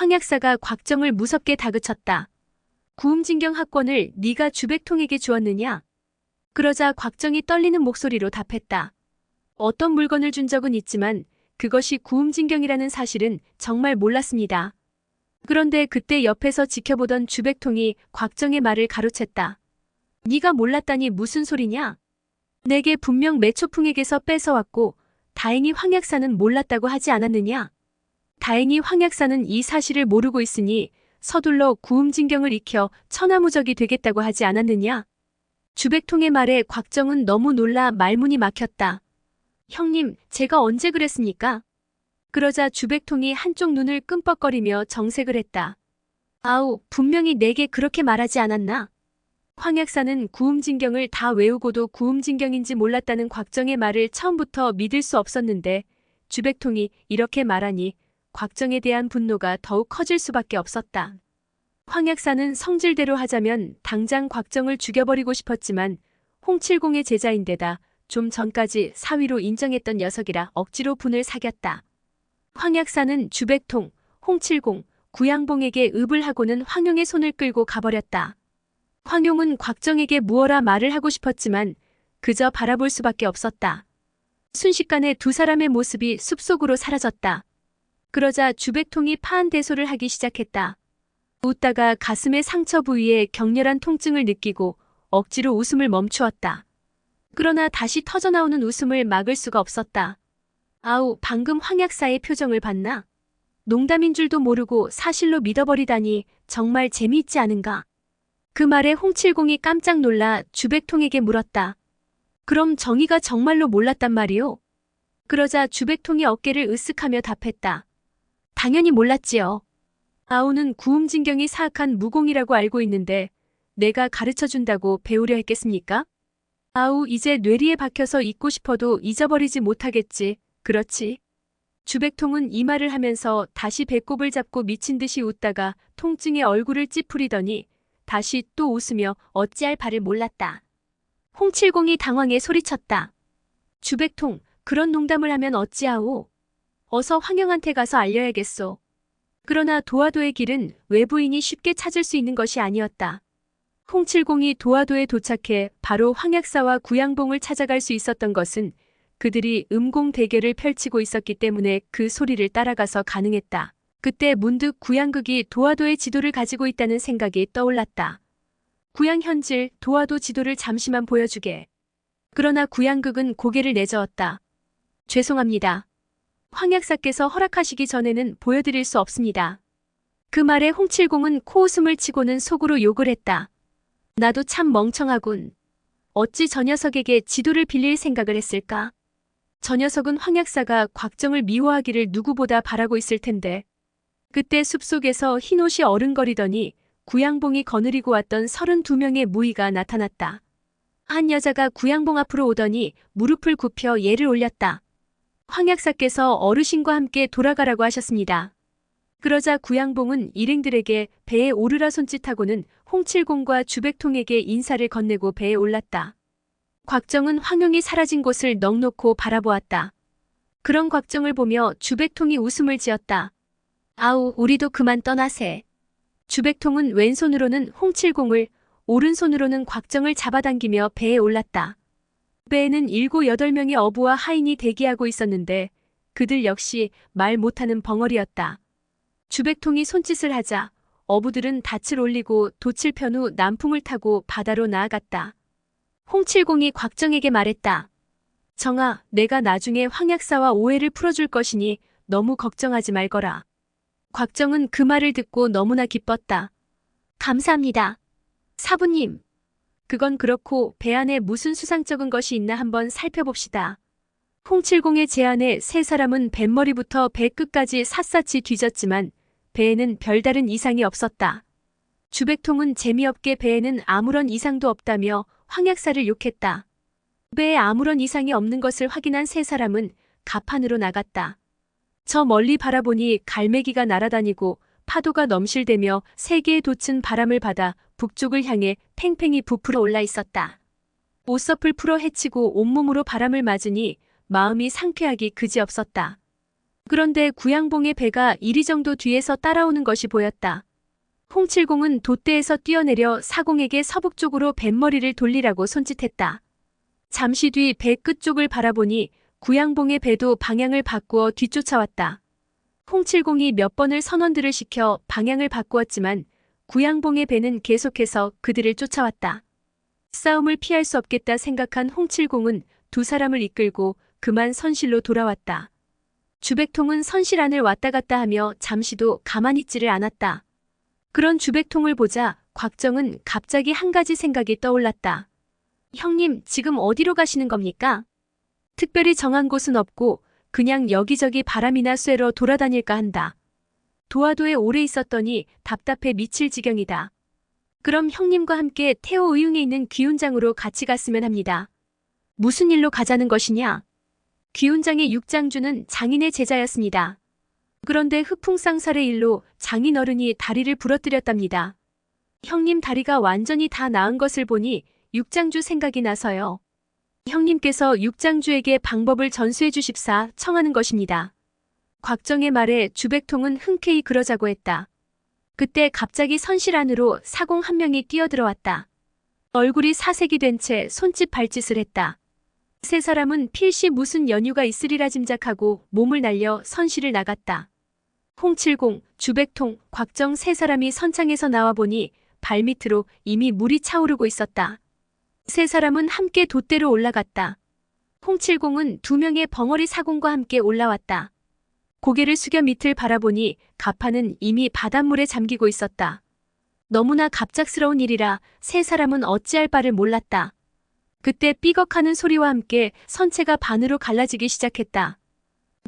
황 약사가 곽정을 무섭게 다그쳤다. 구음진경 학권을 네가 주백통에게 주었느냐? 그러자 곽정이 떨리는 목소리로 답했다. 어떤 물건을 준 적은 있지만 그것이 구음진경이라는 사실은 정말 몰랐습니다. 그런데 그때 옆에서 지켜보던 주백통이 곽정의 말을 가로챘다. 네가 몰랐다니 무슨 소리냐? 내게 분명 매초풍에게서 뺏어왔고 다행히 황 약사는 몰랐다고 하지 않았느냐? 다행히 황 약사는 이 사실을 모르고 있으니 서둘러 구음진경을 익혀 천하무적이 되겠다고 하지 않았느냐? 주백통의 말에 곽정은 너무 놀라 말문이 막혔다. 형님, 제가 언제 그랬습니까? 그러자 주백통이 한쪽 눈을 끔뻑거리며 정색을 했다. 아우, 분명히 내게 그렇게 말하지 않았나? 황 약사는 구음진경을 다 외우고도 구음진경인지 몰랐다는 곽정의 말을 처음부터 믿을 수 없었는데 주백통이 이렇게 말하니 곽정에 대한 분노가 더욱 커질 수밖에 없었다. 황 약사는 성질대로 하자면 당장 곽정을 죽여버리고 싶었지만 홍칠공의 제자인데다 좀 전까지 사위로 인정했던 녀석이라 억지로 분을 사겼다. 황 약사는 주백통, 홍칠공, 구양봉에게 읍을 하고는 황용의 손을 끌고 가버렸다. 황용은 곽정에게 무어라 말을 하고 싶었지만 그저 바라볼 수밖에 없었다. 순식간에 두 사람의 모습이 숲속으로 사라졌다. 그러자 주백통이 파한대소를 하기 시작했다. 웃다가 가슴의 상처 부위에 격렬한 통증을 느끼고 억지로 웃음을 멈추었다. 그러나 다시 터져나오는 웃음을 막을 수가 없었다. 아우, 방금 황약사의 표정을 봤나? 농담인 줄도 모르고 사실로 믿어버리다니 정말 재미있지 않은가? 그 말에 홍칠공이 깜짝 놀라 주백통에게 물었다. 그럼 정의가 정말로 몰랐단 말이오? 그러자 주백통이 어깨를 으쓱하며 답했다. 당연히 몰랐지요. 아우는 구음진경이 사악한 무공이라고 알고 있는데 내가 가르쳐 준다고 배우려 했겠습니까? 아우 이제 뇌리에 박혀서 잊고 싶어도 잊어버리지 못하겠지. 그렇지. 주백통은 이 말을 하면서 다시 배꼽을 잡고 미친 듯이 웃다가 통증에 얼굴을 찌푸리더니 다시 또 웃으며 어찌할 바를 몰랐다. 홍칠공이 당황해 소리쳤다. 주백통, 그런 농담을 하면 어찌하오? 어서 황영한테 가서 알려야겠소. 그러나 도화도의 길은 외부인이 쉽게 찾을 수 있는 것이 아니었다. 홍칠공이 도화도에 도착해 바로 황약사와 구양봉을 찾아갈 수 있었던 것은 그들이 음공 대결을 펼치고 있었기 때문에 그 소리를 따라가서 가능했다. 그때 문득 구양극이 도화도의 지도를 가지고 있다는 생각이 떠올랐다. 구양 현질 도화도 지도를 잠시만 보여주게. 그러나 구양극은 고개를 내저었다. 죄송합니다. 황 약사께서 허락하시기 전에는 보여드릴 수 없습니다. 그 말에 홍칠공은 코웃음을 치고는 속으로 욕을 했다. 나도 참 멍청하군. 어찌 저 녀석에게 지도를 빌릴 생각을 했을까? 저 녀석은 황 약사가 곽정을 미워하기를 누구보다 바라고 있을 텐데. 그때 숲속에서 흰옷이 어른거리더니 구양봉이 거느리고 왔던 32명의 무의가 나타났다. 한 여자가 구양봉 앞으로 오더니 무릎을 굽혀 예를 올렸다. 황약사께서 어르신과 함께 돌아가라고 하셨습니다. 그러자 구양봉은 일행들에게 배에 오르라 손짓하고는 홍칠공과 주백통에게 인사를 건네고 배에 올랐다. 곽정은 황용이 사라진 곳을 넋놓고 바라보았다. 그런 곽정을 보며 주백통이 웃음을 지었다. 아우, 우리도 그만 떠나세. 주백통은 왼손으로는 홍칠공을, 오른손으로는 곽정을 잡아당기며 배에 올랐다. 배에는 일곱 여덟 명의 어부와 하인이 대기하고 있었는데 그들 역시 말 못하는 벙어리였다. 주백통이 손짓을 하자 어부들은 닻을 올리고 돛을 편 후 남풍을 타고 바다로 나아갔다. 홍칠공이 곽정에게 말했다. 정아, 내가 나중에 황약사와 오해를 풀어줄 것이니 너무 걱정하지 말거라. 곽정은 그 말을 듣고 너무나 기뻤다. 감사합니다. 사부님. 그건 그렇고 배 안에 무슨 수상쩍은 것이 있나 한번 살펴봅시다. 홍칠공의 제안에 세 사람은 뱃머리부터 배 끝까지 샅샅이 뒤졌지만 배에는 별다른 이상이 없었다. 주백통은 재미없게 배에는 아무런 이상도 없다며 황약사를 욕했다. 배에 아무런 이상이 없는 것을 확인한 세 사람은 가판으로 나갔다. 저 멀리 바라보니 갈매기가 날아다니고 파도가 넘실대며 세 개의 돛은 바람을 받아 북쪽을 향해 팽팽히 부풀어 올라 있었다. 옷섭을 풀어 헤치고 온몸으로 바람을 맞으니 마음이 상쾌하기 그지없었다. 그런데 구양봉의 배가 이리 정도 뒤에서 따라오는 것이 보였다. 홍칠공은 돛대에서 뛰어내려 사공에게 서북 쪽으로 뱃머리를 돌리라고 손짓했다. 잠시 뒤 배 끝쪽을 바라보니 구양봉의 배도 방향을 바꾸어 뒤쫓아왔다. 홍칠공이 몇 번을 선원들을 시켜 방향을 바꾸었지만 구양봉의 배는 계속해서 그들을 쫓아왔다. 싸움을 피할 수 없겠다 생각한 홍칠공은 두 사람을 이끌고 그만 선실로 돌아왔다. 주백통은 선실 안을 왔다 갔다 하며 잠시도 가만히 있지를 않았다. 그런 주백통을 보자 곽정은 갑자기 한 가지 생각이 떠올랐다. 형님, 지금 어디로 가시는 겁니까? 특별히 정한 곳은 없고 그냥 여기저기 바람이나 쐬러 돌아다닐까 한다. 도화도에 오래 있었더니 답답해 미칠 지경이다. 그럼 형님과 함께 태호 의흥에 있는 귀훈장으로 같이 갔으면 합니다. 무슨 일로 가자는 것이냐? 귀훈장의 육장주는 장인의 제자였습니다. 그런데 흑풍상살의 일로 장인 어른이 다리를 부러뜨렸답니다. 형님 다리가 완전히 다 나은 것을 보니 육장주 생각이 나서요. 형님께서 육장주에게 방법을 전수해 주십사 청하는 것입니다. 곽정의 말에 주백통은 흔쾌히 그러자고 했다. 그때 갑자기 선실 안으로 사공 한 명이 뛰어들어왔다. 얼굴이 사색이 된 채 손짓 발짓을 했다. 세 사람은 필시 무슨 연유가 있으리라 짐작하고 몸을 날려 선실을 나갔다. 홍칠공, 주백통, 곽정 세 사람이 선창에서 나와 보니 발밑으로 이미 물이 차오르고 있었다. 세 사람은 함께 돛대로 올라갔다. 홍칠공은 두 명의 벙어리 사공과 함께 올라왔다. 고개를 숙여 밑을 바라보니 가파는 이미 바닷물에 잠기고 있었다. 너무나 갑작스러운 일이라 세 사람은 어찌할 바를 몰랐다. 그때 삐걱하는 소리와 함께 선체가 반으로 갈라지기 시작했다.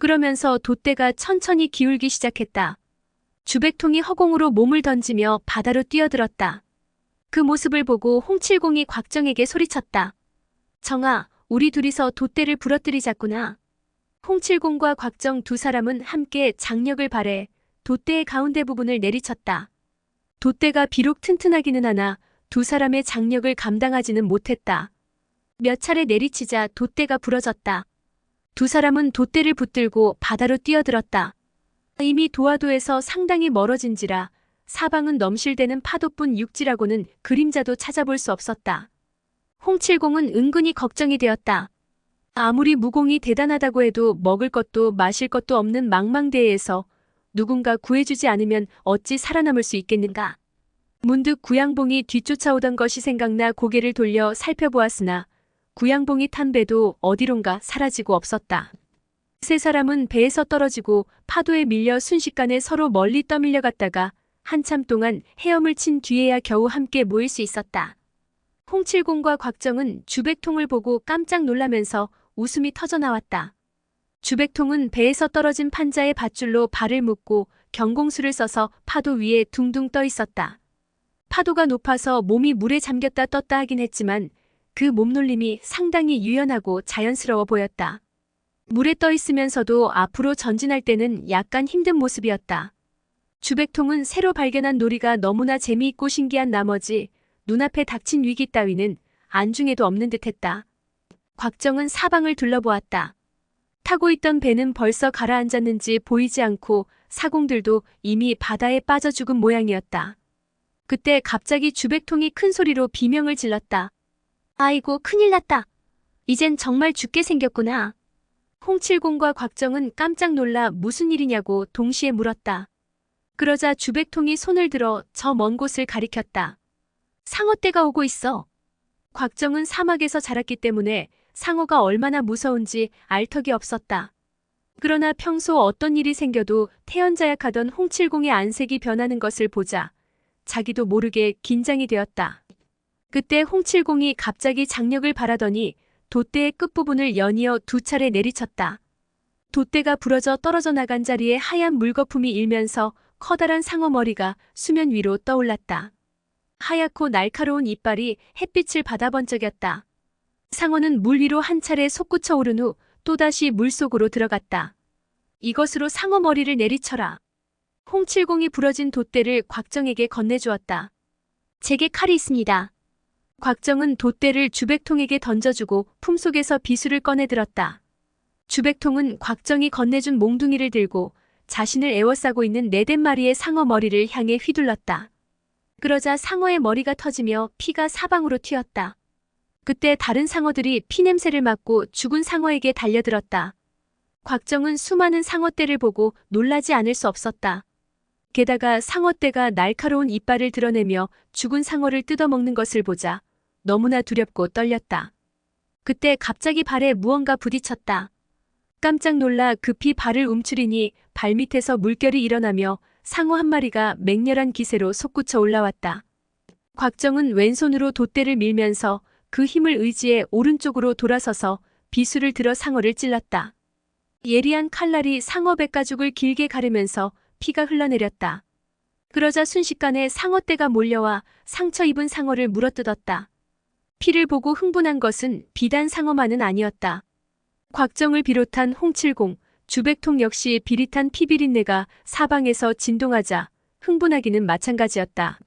그러면서 돛대가 천천히 기울기 시작했다. 주백통이 허공으로 몸을 던지며 바다로 뛰어들었다. 그 모습을 보고 홍칠공이 곽정에게 소리쳤다. 정아, 우리 둘이서 돛대를 부러뜨리자꾸나. 홍칠공과 곽정 두 사람은 함께 장력을 발해 돛대의 가운데 부분을 내리쳤다. 돛대가 비록 튼튼하기는 하나 두 사람의 장력을 감당하지는 못했다. 몇 차례 내리치자 돛대가 부러졌다. 두 사람은 돛대를 붙들고 바다로 뛰어들었다. 이미 도화도에서 상당히 멀어진지라 사방은 넘실대는 파도뿐 육지라고는 그림자도 찾아볼 수 없었다. 홍칠공은 은근히 걱정이 되었다. 아무리 무공이 대단하다고 해도 먹을 것도 마실 것도 없는 망망대해에서 누군가 구해주지 않으면 어찌 살아남을 수 있겠는가. 문득 구양봉이 뒤쫓아오던 것이 생각나 고개를 돌려 살펴보았으나 구양봉이 탄 배도 어디론가 사라지고 없었다. 세 사람은 배에서 떨어지고 파도에 밀려 순식간에 서로 멀리 떠밀려 갔다가 한참 동안 헤엄을 친 뒤에야 겨우 함께 모일 수 있었다. 홍칠공과 곽정은 주백통을 보고 깜짝 놀라면서 웃음이 터져 나왔다. 주백통은 배에서 떨어진 판자의 밧줄로 발을 묶고 경공수를 써서 파도 위에 둥둥 떠 있었다. 파도가 높아서 몸이 물에 잠겼다 떴다 하긴 했지만 그 몸놀림이 상당히 유연하고 자연스러워 보였다. 물에 떠 있으면서도 앞으로 전진할 때는 약간 힘든 모습이었다. 주백통은 새로 발견한 놀이가 너무나 재미있고 신기한 나머지 눈앞에 닥친 위기 따위는 안중에도 없는 듯했다. 곽정은 사방을 둘러보았다. 타고 있던 배는 벌써 가라앉았는지 보이지 않고 사공들도 이미 바다에 빠져 죽은 모양이었다. 그때 갑자기 주백통이 큰 소리로 비명을 질렀다. 아이고 큰일 났다. 이젠 정말 죽게 생겼구나. 홍칠공과 곽정은 깜짝 놀라 무슨 일이냐고 동시에 물었다. 그러자 주백통이 손을 들어 저 먼 곳을 가리켰다. 상어떼가 오고 있어. 곽정은 사막에서 자랐기 때문에 상어가 얼마나 무서운지 알 턱이 없었다. 그러나 평소 어떤 일이 생겨도 태연자약하던 홍칠공의 안색이 변하는 것을 보자 자기도 모르게 긴장이 되었다. 그때 홍칠공이 갑자기 장력을 바라더니 돛대의 끝부분을 연이어 두 차례 내리쳤다. 돛대가 부러져 떨어져 나간 자리에 하얀 물거품이 일면서 커다란 상어 머리가 수면 위로 떠올랐다. 하얗고 날카로운 이빨이 햇빛을 받아 번쩍였다. 상어는 물 위로 한 차례 솟구쳐 오른 후 또다시 물속으로 들어갔다. 이것으로 상어 머리를 내리쳐라. 홍칠공이 부러진 돛대를 곽정에게 건네주었다. 제게 칼이 있습니다. 곽정은 돛대를 주백통에게 던져주고 품속에서 비수를 꺼내들었다. 주백통은 곽정이 건네준 몽둥이를 들고 자신을 에워싸고 있는 네댓 마리의 상어 머리를 향해 휘둘렀다. 그러자 상어의 머리가 터지며 피가 사방으로 튀었다. 그때 다른 상어들이 피냄새를 맡고 죽은 상어에게 달려들었다. 곽정은 수많은 상어떼를 보고 놀라지 않을 수 없었다. 게다가 상어떼가 날카로운 이빨을 드러내며 죽은 상어를 뜯어먹는 것을 보자 너무나 두렵고 떨렸다. 그때 갑자기 발에 무언가 부딪혔다. 깜짝 놀라 급히 발을 움츠리니 발밑에서 물결이 일어나며 상어 한 마리가 맹렬한 기세로 솟구쳐 올라왔다. 곽정은 왼손으로 돛대를 밀면서 그 힘을 의지해 오른쪽으로 돌아서서 비수를 들어 상어를 찔렀다. 예리한 칼날이 상어 백가죽을 길게 가르면서 피가 흘러내렸다. 그러자 순식간에 상어떼가 몰려와 상처 입은 상어를 물어뜯었다. 피를 보고 흥분한 것은 비단 상어만은 아니었다. 곽정을 비롯한 홍칠공, 주백통 역시 비릿한 피비린내가 사방에서 진동하자 흥분하기는 마찬가지였다.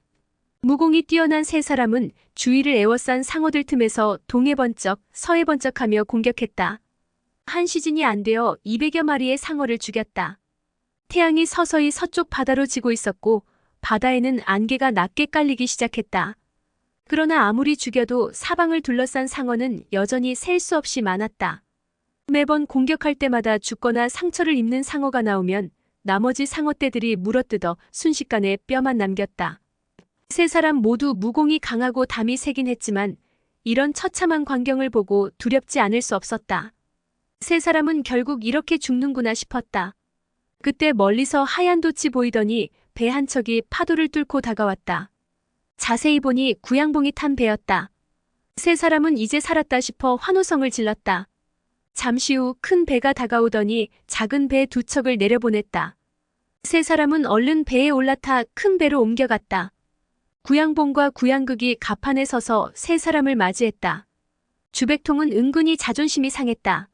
무공이 뛰어난 세 사람은 주위를 에워싼 상어들 틈에서 동해 번쩍, 서해 번쩍하며 공격했다. 한 시즌이 안 되어 200여 마리의 상어를 죽였다. 태양이 서서히 서쪽 바다로 지고 있었고 바다에는 안개가 낮게 깔리기 시작했다. 그러나 아무리 죽여도 사방을 둘러싼 상어는 여전히 셀 수 없이 많았다. 매번 공격할 때마다 죽거나 상처를 입는 상어가 나오면 나머지 상어떼들이 물어뜯어 순식간에 뼈만 남겼다. 세 사람 모두 무공이 강하고 담이 세긴 했지만 이런 처참한 광경을 보고 두렵지 않을 수 없었다. 세 사람은 결국 이렇게 죽는구나 싶었다. 그때 멀리서 하얀 돛이 보이더니 배 한 척이 파도를 뚫고 다가왔다. 자세히 보니 구양봉이 탄 배였다. 세 사람은 이제 살았다 싶어 환호성을 질렀다. 잠시 후 큰 배가 다가오더니 작은 배 두 척을 내려보냈다. 세 사람은 얼른 배에 올라타 큰 배로 옮겨갔다. 구양봉과 구양극이 갑판에 서서 세 사람을 맞이했다. 주백통은 은근히 자존심이 상했다.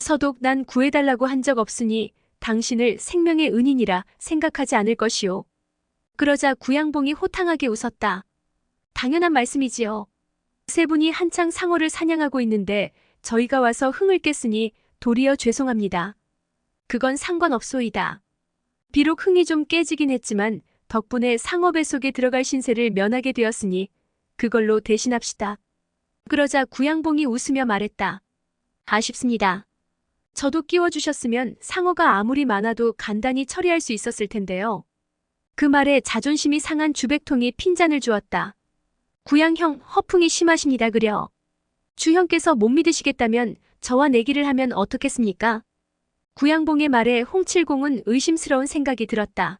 서독 난 구해달라고 한 적 없으니 당신을 생명의 은인이라 생각하지 않을 것이오. 그러자 구양봉이 호탕하게 웃었다. 당연한 말씀이지요. 세 분이 한창 상어를 사냥하고 있는데 저희가 와서 흥을 깼으니 도리어 죄송합니다. 그건 상관없소이다. 비록 흥이 좀 깨지긴 했지만 덕분에 상어 뱃속에 들어갈 신세를 면하게 되었으니 그걸로 대신합시다. 그러자 구양봉이 웃으며 말했다. 아쉽습니다. 저도 끼워주셨으면 상어가 아무리 많아도 간단히 처리할 수 있었을 텐데요. 그 말에 자존심이 상한 주백통이 핀잔을 주었다. 구양형 허풍이 심하십니다 그려. 주형께서 못 믿으시겠다면 저와 내기를 하면 어떻겠습니까? 구양봉의 말에 홍칠공은 의심스러운 생각이 들었다.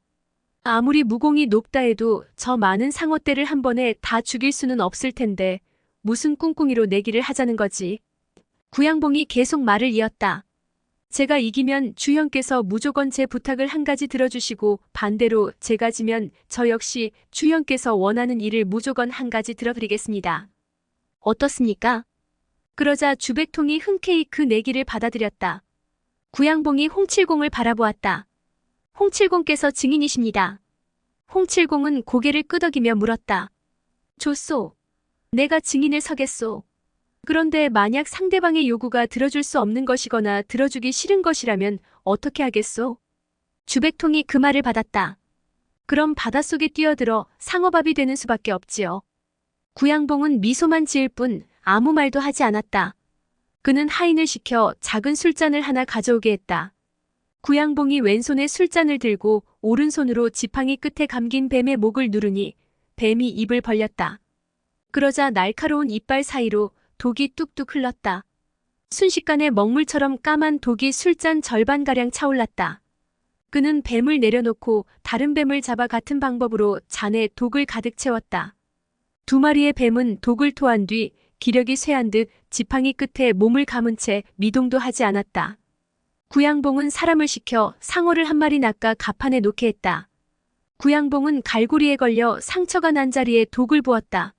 아무리 무공이 높다 해도 저 많은 상어떼를 한 번에 다 죽일 수는 없을 텐데 무슨 꿍꿍이로 내기를 하자는 거지. 구양봉이 계속 말을 이었다. 제가 이기면 주형께서 무조건 제 부탁을 한 가지 들어주시고 반대로 제가 지면 저 역시 주형께서 원하는 일을 무조건 한 가지 들어드리겠습니다. 어떻습니까? 그러자 주백통이 흔쾌히 그 내기를 받아들였다. 구양봉이 홍칠공을 바라보았다. 홍칠공께서 증인이십니다. 홍칠공은 고개를 끄덕이며 물었다. 좋소. 내가 증인을 서겠소. 그런데 만약 상대방의 요구가 들어줄 수 없는 것이거나 들어주기 싫은 것이라면 어떻게 하겠소? 주백통이 그 말을 받았다. 그럼 바닷속에 뛰어들어 상어밥이 되는 수밖에 없지요. 구양봉은 미소만 지을 뿐 아무 말도 하지 않았다. 그는 하인을 시켜 작은 술잔을 하나 가져오게 했다. 구양봉이 왼손에 술잔을 들고 오른손으로 지팡이 끝에 감긴 뱀의 목을 누르니 뱀이 입을 벌렸다. 그러자 날카로운 이빨 사이로 독이 뚝뚝 흘렀다. 순식간에 먹물처럼 까만 독이 술잔 절반가량 차올랐다. 그는 뱀을 내려놓고 다른 뱀을 잡아 같은 방법으로 잔에 독을 가득 채웠다. 두 마리의 뱀은 독을 토한 뒤 기력이 쇠한 듯 지팡이 끝에 몸을 감은 채 미동도 하지 않았다. 구양봉은 사람을 시켜 상어를 한 마리 낚아 가판에 놓게 했다. 구양봉은 갈고리에 걸려 상처가 난 자리에 독을 부었다.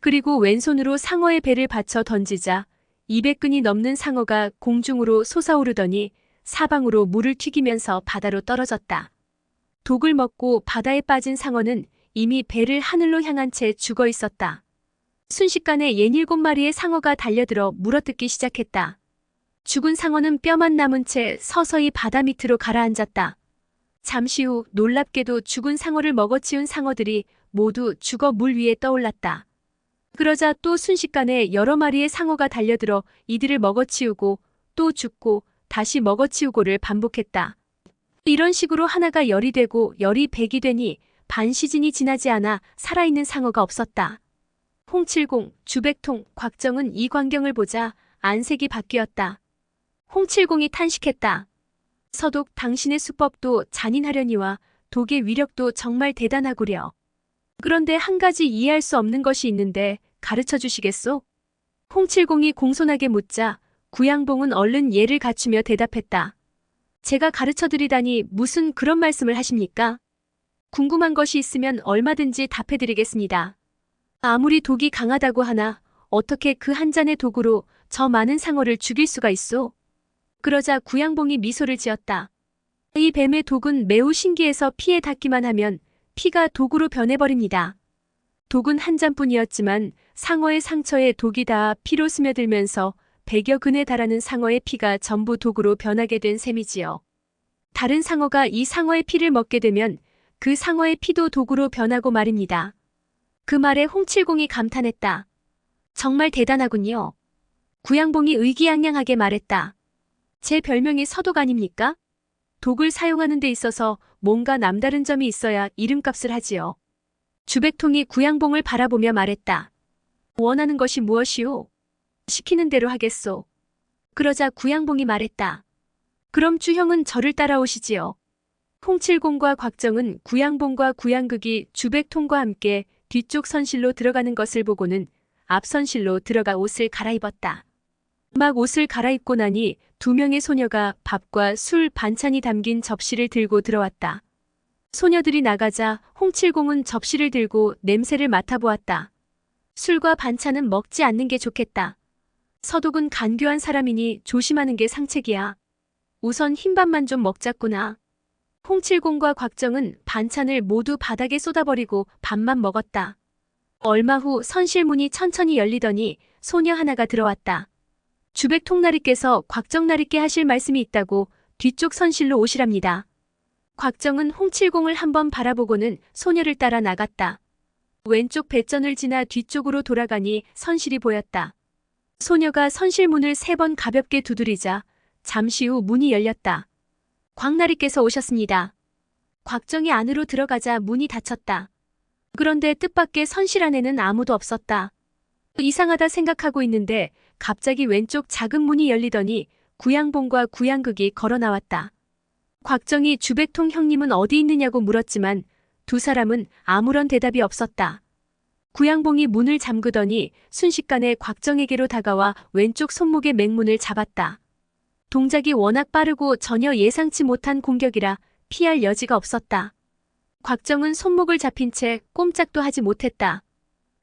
그리고 왼손으로 상어의 배를 받쳐 던지자 200근이 넘는 상어가 공중으로 솟아오르더니 사방으로 물을 튀기면서 바다로 떨어졌다. 독을 먹고 바다에 빠진 상어는 이미 배를 하늘로 향한 채 죽어 있었다. 순식간에 67마리의 상어가 달려들어 물어뜯기 시작했다. 죽은 상어는 뼈만 남은 채 서서히 바다 밑으로 가라앉았다. 잠시 후 놀랍게도 죽은 상어를 먹어치운 상어들이 모두 죽어 물 위에 떠올랐다. 그러자 또 순식간에 여러 마리의 상어가 달려들어 이들을 먹어치우고 또 죽고 다시 먹어치우고를 반복했다. 이런 식으로 하나가 열이 되고 열이 백이 되니 반 시즌이 지나지 않아 살아있는 상어가 없었다. 홍칠공, 주백통, 곽정은 이 광경을 보자 안색이 바뀌었다. 홍칠공이 탄식했다. 서독 당신의 수법도 잔인하려니와 독의 위력도 정말 대단하구려. 그런데 한 가지 이해할 수 없는 것이 있는데 가르쳐 주시겠소? 홍칠공이 공손하게 묻자 구양봉은 얼른 예를 갖추며 대답했다. 제가 가르쳐 드리다니 무슨 그런 말씀을 하십니까? 궁금한 것이 있으면 얼마든지 답해 드리겠습니다. 아무리 독이 강하다고 하나 어떻게 그 한 잔의 독으로 저 많은 상어를 죽일 수가 있소? 그러자 구양봉이 미소를 지었다. 이 뱀의 독은 매우 신기해서 피에 닿기만 하면 피가 독으로 변해버립니다. 독은 한 잔뿐이었지만 상어의 상처에 독이 닿아 피로 스며들면서 백여 근에 달하는 상어의 피가 전부 독으로 변하게 된 셈이지요. 다른 상어가 이 상어의 피를 먹게 되면 그 상어의 피도 독으로 변하고 말입니다. 그 말에 홍칠공이 감탄했다. 정말 대단하군요. 구양봉이 의기양양하게 말했다. 제 별명이 서독 아닙니까? 독을 사용하는 데 있어서 뭔가 남다른 점이 있어야 이름값을 하지요. 주백통이 구양봉을 바라보며 말했다. 원하는 것이 무엇이오? 시키는 대로 하겠소. 그러자 구양봉이 말했다. 그럼 주형은 저를 따라오시지요. 홍칠공과 곽정은 구양봉과 구양극이 주백통과 함께 뒤쪽 선실로 들어가는 것을 보고는 앞 선실로 들어가 옷을 갈아입었다. 막 옷을 갈아입고 나니 두 명의 소녀가 밥과 술 반찬이 담긴 접시를 들고 들어왔다. 소녀들이 나가자 홍칠공은 접시를 들고 냄새를 맡아보았다. 술과 반찬은 먹지 않는 게 좋겠다. 서독은 간교한 사람이니 조심하는 게 상책이야. 우선 흰밥만 좀 먹자꾸나. 홍칠공과 곽정은 반찬을 모두 바닥에 쏟아버리고 밥만 먹었다. 얼마 후 선실문이 천천히 열리더니 소녀 하나가 들어왔다. 주백 통나리께서 곽정나리께 하실 말씀이 있다고 뒤쪽 선실로 오시랍니다. 곽정은 홍칠공을 한번 바라보고는 소녀를 따라 나갔다. 왼쪽 배전을 지나 뒤쪽으로 돌아가니 선실이 보였다. 소녀가 선실문을 세 번 가볍게 두드리자 잠시 후 문이 열렸다. 광나리께서 오셨습니다. 곽정이 안으로 들어가자 문이 닫혔다. 그런데 뜻밖의 선실 안에는 아무도 없었다. 이상하다 생각하고 있는데 갑자기 왼쪽 작은 문이 열리더니 구양봉과 구양극이 걸어 나왔다. 곽정이 주백통 형님은 어디 있느냐고 물었지만 두 사람은 아무런 대답이 없었다. 구양봉이 문을 잠그더니 순식간에 곽정에게로 다가와 왼쪽 손목의 맹문을 잡았다. 동작이 워낙 빠르고 전혀 예상치 못한 공격이라 피할 여지가 없었다. 곽정은 손목을 잡힌 채 꼼짝도 하지 못했다.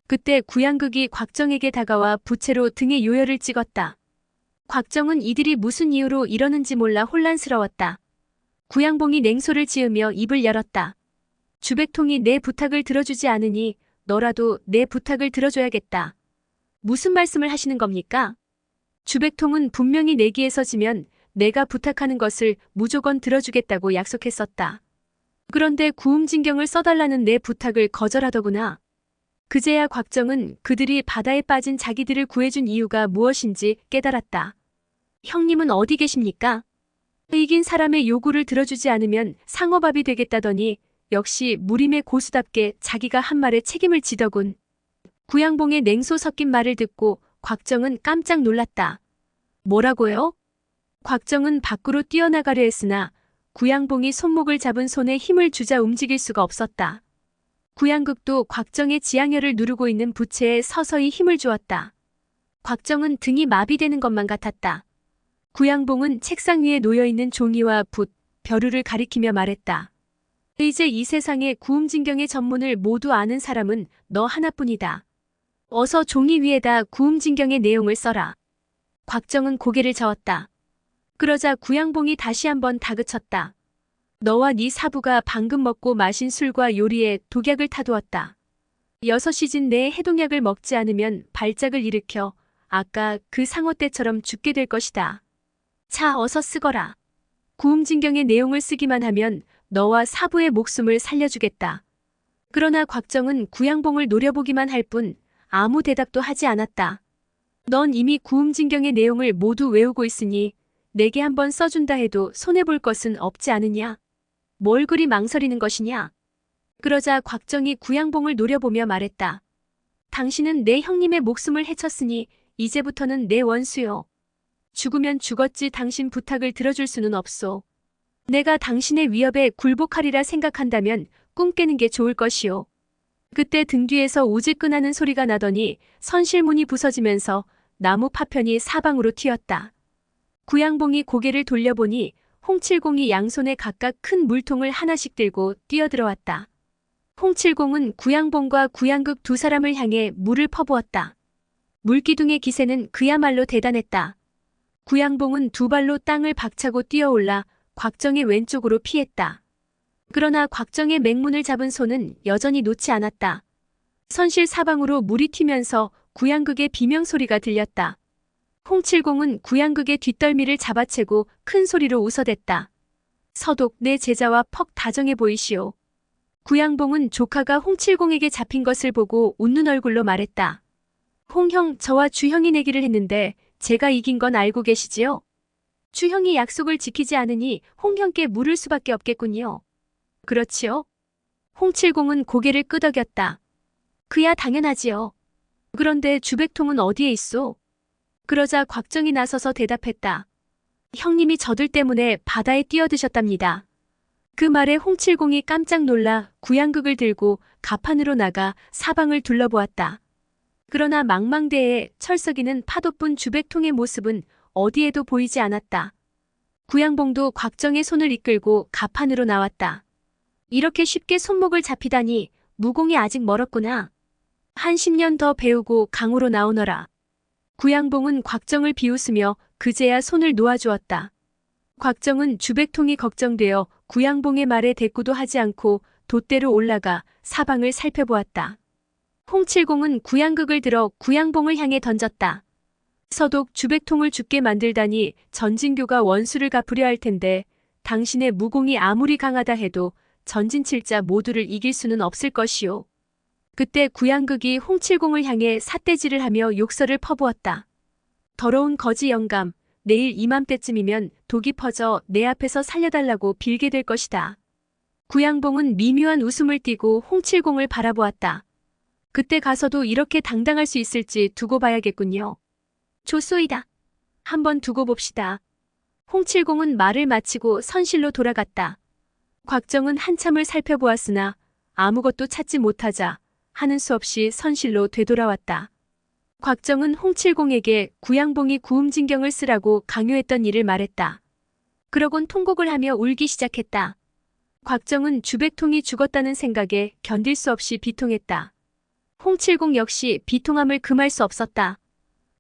그때 구양극이 곽정에게 다가와 부채로 등에 요열을 찍었다. 곽정은 이들이 무슨 이유로 이러는지 몰라 혼란스러웠다. 구양봉이 냉소를 지으며 입을 열었다. 주백통이 내 부탁을 들어주지 않으니 너라도 내 부탁을 들어줘야겠다. 무슨 말씀을 하시는 겁니까? 주백통은 분명히 내기에서 지면 내가 부탁하는 것을 무조건 들어주겠다고 약속했었다. 그런데 구음진경을 써달라는 내 부탁을 거절하더구나. 그제야 곽정은 그들이 바다에 빠진 자기들을 구해준 이유가 무엇인지 깨달았다. 형님은 어디 계십니까? 이긴 사람의 요구를 들어주지 않으면 상어밥이 되겠다더니 역시 무림의 고수답게 자기가 한 말에 책임을 지더군. 구양봉의 냉소 섞인 말을 듣고 곽정은 깜짝 놀랐다. 뭐라고요? 곽정은 밖으로 뛰어나가려 했으나 구양봉이 손목을 잡은 손에 힘을 주자 움직일 수가 없었다. 구양극도 곽정의 지향혈을 누르고 있는 부채에 서서히 힘을 주었다. 곽정은 등이 마비되는 것만 같았다. 구양봉은 책상 위에 놓여있는 종이와 붓, 벼루를 가리키며 말했다. 이제 이 세상에 구음진경의 전문을 모두 아는 사람은 너 하나뿐이다. 어서 종이 위에다 구음진경의 내용을 써라. 곽정은 고개를 저었다. 그러자 구양봉이 다시 한번 다그쳤다. 너와 네 사부가 방금 먹고 마신 술과 요리에 독약을 타두었다. 여섯 시즌 내에 해독약을 먹지 않으면 발작을 일으켜 아까 그 상어 때처럼 죽게 될 것이다. 자, 어서 쓰거라. 구음진경의 내용을 쓰기만 하면 너와 사부의 목숨을 살려주겠다. 그러나 곽정은 구양봉을 노려보기만 할 뿐 아무 대답도 하지 않았다. 넌 이미 구음진경의 내용을 모두 외우고 있으니 내게 한번 써준다 해도 손해볼 것은 없지 않으냐? 뭘 그리 망설이는 것이냐? 그러자 곽정이 구양봉을 노려보며 말했다. 당신은 내 형님의 목숨을 해쳤으니 이제부터는 내 원수요. 죽으면 죽었지 당신 부탁을 들어줄 수는 없소. 내가 당신의 위협에 굴복하리라 생각한다면 꿈 깨는 게 좋을 것이오. 그때 등 뒤에서 오직끈하는 소리가 나더니 선실문이 부서지면서 나무 파편이 사방으로 튀었다. 구양봉이 고개를 돌려보니 홍칠공이 양손에 각각 큰 물통을 하나씩 들고 뛰어들어왔다. 홍칠공은 구양봉과 구양극 두 사람을 향해 물을 퍼부었다. 물기둥의 기세는 그야말로 대단했다. 구양봉은 두 발로 땅을 박차고 뛰어올라 곽정의 왼쪽으로 피했다. 그러나 곽정의 맹문을 잡은 손은 여전히 놓지 않았다. 선실 사방으로 물이 튀면서 구양극의 비명소리가 들렸다. 홍칠공은 구양극의 뒷덜미를 잡아채고 큰 소리로 웃어댔다. 서독 내 제자와 퍽 다정해 보이시오. 구양봉은 조카가 홍칠공에게 잡힌 것을 보고 웃는 얼굴로 말했다. 홍형 저와 주형이 내기를 했는데 제가 이긴 건 알고 계시지요? 주형이 약속을 지키지 않으니 홍형께 물을 수밖에 없겠군요. 그렇지요? 홍칠공은 고개를 끄덕였다. 그야 당연하지요. 그런데 주백통은 어디에 있소? 그러자 곽정이 나서서 대답했다. 형님이 저들 때문에 바다에 뛰어드셨답니다. 그 말에 홍칠공이 깜짝 놀라 구양극을 들고 가판으로 나가 사방을 둘러보았다. 그러나 망망대해 철석이는 파도뿐 주백통의 모습은 어디에도 보이지 않았다. 구양봉도 곽정의 손을 이끌고 가판으로 나왔다. 이렇게 쉽게 손목을 잡히다니 무공이 아직 멀었구나. 한 10년 더 배우고 강으로 나오너라. 구양봉은 곽정을 비웃으며 그제야 손을 놓아주었다. 곽정은 주백통이 걱정되어 구양봉의 말에 대꾸도 하지 않고 돛대로 올라가 사방을 살펴보았다. 홍칠공은 구양극을 들어 구양봉을 향해 던졌다. 서독 주백통을 죽게 만들다니 전진교가 원수를 갚으려 할 텐데 당신의 무공이 아무리 강하다 해도 전진칠자 모두를 이길 수는 없을 것이오. 그때 구양극이 홍칠공을 향해 삿대질을 하며 욕설을 퍼부었다. 더러운 거지 영감, 내일 이맘때쯤이면 독이 퍼져 내 앞에서 살려달라고 빌게 될 것이다. 구양봉은 미묘한 웃음을 띠고 홍칠공을 바라보았다. 그때 가서도 이렇게 당당할 수 있을지 두고 봐야겠군요. 좋소이다. 한번 두고 봅시다. 홍칠공은 말을 마치고 선실로 돌아갔다. 곽정은 한참을 살펴보았으나 아무것도 찾지 못하자 하는 수 없이 선실로 되돌아왔다. 곽정은 홍칠공에게 구양봉이 구음진경을 쓰라고 강요했던 일을 말했다. 그러곤 통곡을 하며 울기 시작했다. 곽정은 주백통이 죽었다는 생각에 견딜 수 없이 비통했다. 홍칠공 역시 비통함을 금할 수 없었다.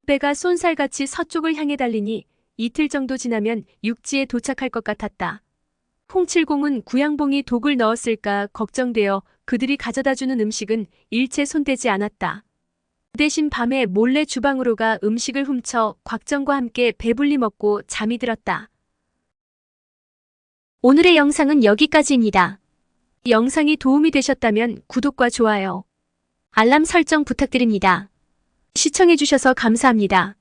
배가 쏜살같이 서쪽을 향해 달리니 이틀 정도 지나면 육지에 도착할 것 같았다. 홍칠공은 구양봉이 독을 넣었을까 걱정되어 그들이 가져다주는 음식은 일체 손대지 않았다. 대신 밤에 몰래 주방으로 가 음식을 훔쳐 곽정과 함께 배불리 먹고 잠이 들었다. 오늘의 영상은 여기까지입니다. 영상이 도움이 되셨다면 구독과 좋아요, 알람 설정 부탁드립니다. 시청해주셔서 감사합니다.